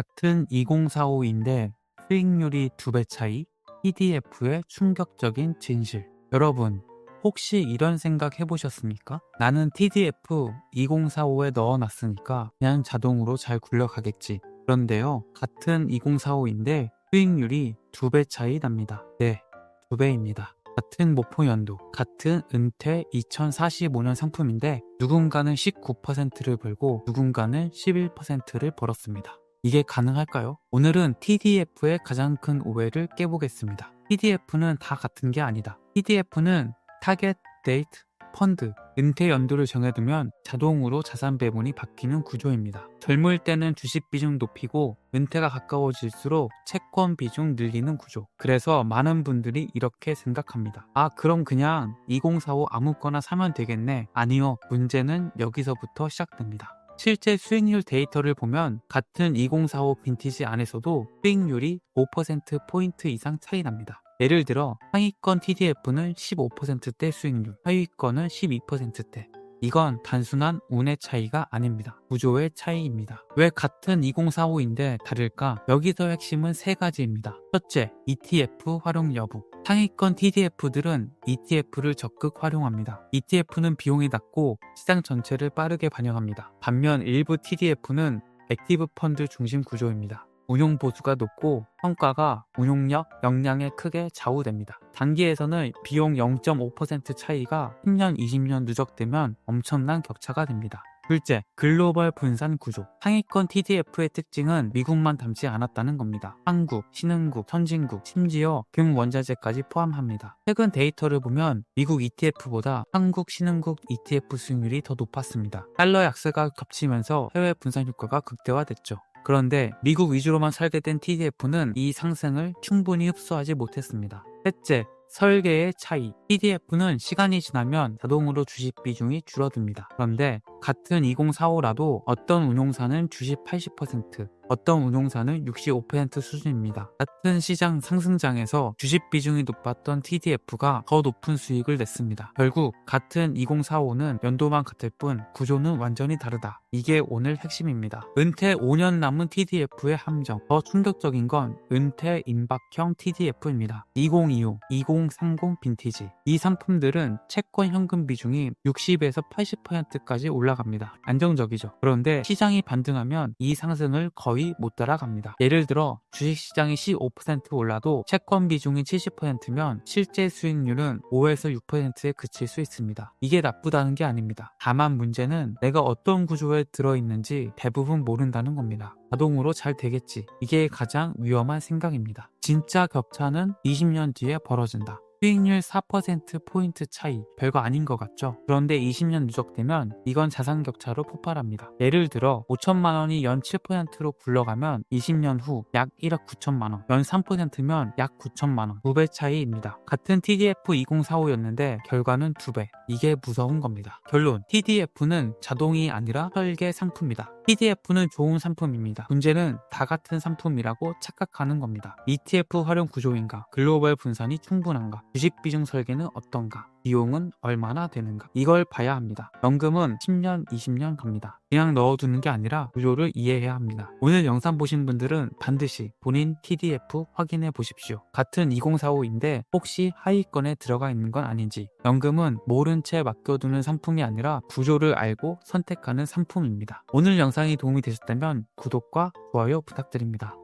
같은 2045인데 수익률이 2배 차이? TDF의 충격적인 진실. 여러분, 혹시 이런 생각 해보셨습니까? 나는 TDF 2045에 넣어놨으니까 그냥 자동으로 잘 굴러가겠지. 그런데요, 같은 2045인데 수익률이 2배 차이 납니다. 네, 2배입니다. 같은 목표 연도, 같은 은퇴 2045년 상품인데 누군가는 19%를 벌고 누군가는 11%를 벌었습니다. 이게 가능할까요? 오늘은 TDF의 가장 큰 오해를 깨보겠습니다. TDF는 다 같은 게 아니다. TDF는 타겟 데이트 펀드, 은퇴 연도를 정해두면 자동으로 자산 배분이 바뀌는 구조입니다. 젊을 때는 주식 비중 높이고 은퇴가 가까워질수록 채권 비중 늘리는 구조. 그래서 많은 분들이 이렇게 생각합니다. 아, 그럼 그냥 2045 아무거나 사면 되겠네. 아니요. 문제는 여기서부터 시작됩니다. 실제 수익률 데이터를 보면 같은 2045 빈티지 안에서도 수익률이 5%포인트 이상 차이 납니다. 예를 들어 상위권 TDF는 15%대 수익률, 하위권은 12%대. 이건 단순한 운의 차이가 아닙니다. 구조의 차이입니다. 왜 같은 2045인데 다를까? 여기서 핵심은 세 가지입니다. 첫째, ETF 활용 여부. 상위권 TDF들은 ETF를 적극 활용합니다. ETF는 비용이 낮고 시장 전체를 빠르게 반영합니다. 반면 일부 TDF는 액티브 펀드 중심 구조입니다. 운용 보수가 높고 성과가 운용력, 역량에 크게 좌우됩니다. 단기에서는 비용 0.5% 차이가 10년, 20년 누적되면 엄청난 격차가 됩니다. 둘째, 글로벌 분산 구조. 상위권 TDF의 특징은 미국만 담지 않았다는 겁니다. 한국, 신흥국, 선진국, 심지어 금원자재까지 포함합니다. 최근 데이터를 보면 미국 ETF보다 한국, 신흥국 ETF 수익률이 더 높았습니다. 달러 약세가 겹치면서 해외 분산 효과가 극대화됐죠. 그런데 미국 위주로만 살게 된 TDF는 이 상승을 충분히 흡수하지 못했습니다. 셋째, 설계의 차이. TDF는 시간이 지나면 자동으로 주식 비중이 줄어듭니다. 그런데 같은 2045라도 어떤 운용사는 주식 80%, 어떤 운용사는 65% 수준입니다. 같은 시장 상승장에서 주식 비중이 높았던 TDF가 더 높은 수익을 냈습니다. 결국 같은 2045는 연도만 같을 뿐 구조는 완전히 다르다. 이게 오늘 핵심입니다. 은퇴 5년 남은 TDF의 함정. 더 충격적인 건 은퇴 임박형 TDF입니다. 2025, 2030 빈티지. 이 상품들은 채권 현금 비중이 60에서 80%까지 올라갑니다. 안정적이죠. 그런데 시장이 반등하면 이 상승을 거의 못 따라갑니다. 예를 들어 주식시장이 15% 올라도 채권 비중이 70%면 실제 수익률은 5에서 6%에 그칠 수 있습니다. 이게 나쁘다는 게 아닙니다. 다만 문제는 내가 어떤 구조에 들어있는지 대부분 모른다는 겁니다. 자동으로 잘 되겠지. 이게 가장 위험한 생각입니다. 진짜 격차는 20년 뒤에 벌어진다. 수익률 4%포인트 차이 별거 아닌 것 같죠? 그런데 20년 누적되면 이건 자산 격차로 폭발합니다. 예를 들어 5천만 원이 연 7%로 굴러가면 20년 후 약 1억 9천만 원, 연 3%면 약 9천만 원, 2배 차이입니다. 같은 TDF 2045였는데 결과는 2배. 이게 무서운 겁니다. 결론 TDF는 자동이 아니라 설계 상품이다. TDF는 좋은 상품입니다. 문제는 다 같은 상품이라고 착각하는 겁니다. ETF 활용 구조인가? 글로벌 분산이 충분한가? 주식 비중 설계는 어떤가? 비용은 얼마나 되는가? 이걸 봐야 합니다. 연금은 10년, 20년 갑니다. 그냥 넣어두는 게 아니라 구조를 이해해야 합니다. 오늘 영상 보신 분들은 반드시 본인 TDF 확인해 보십시오. 같은 2045인데 혹시 하위권에 들어가 있는 건 아닌지 연금은 모른 채 맡겨두는 상품이 아니라 구조를 알고 선택하는 상품입니다. 오늘 영상이 도움이 되셨다면 구독과 좋아요 부탁드립니다.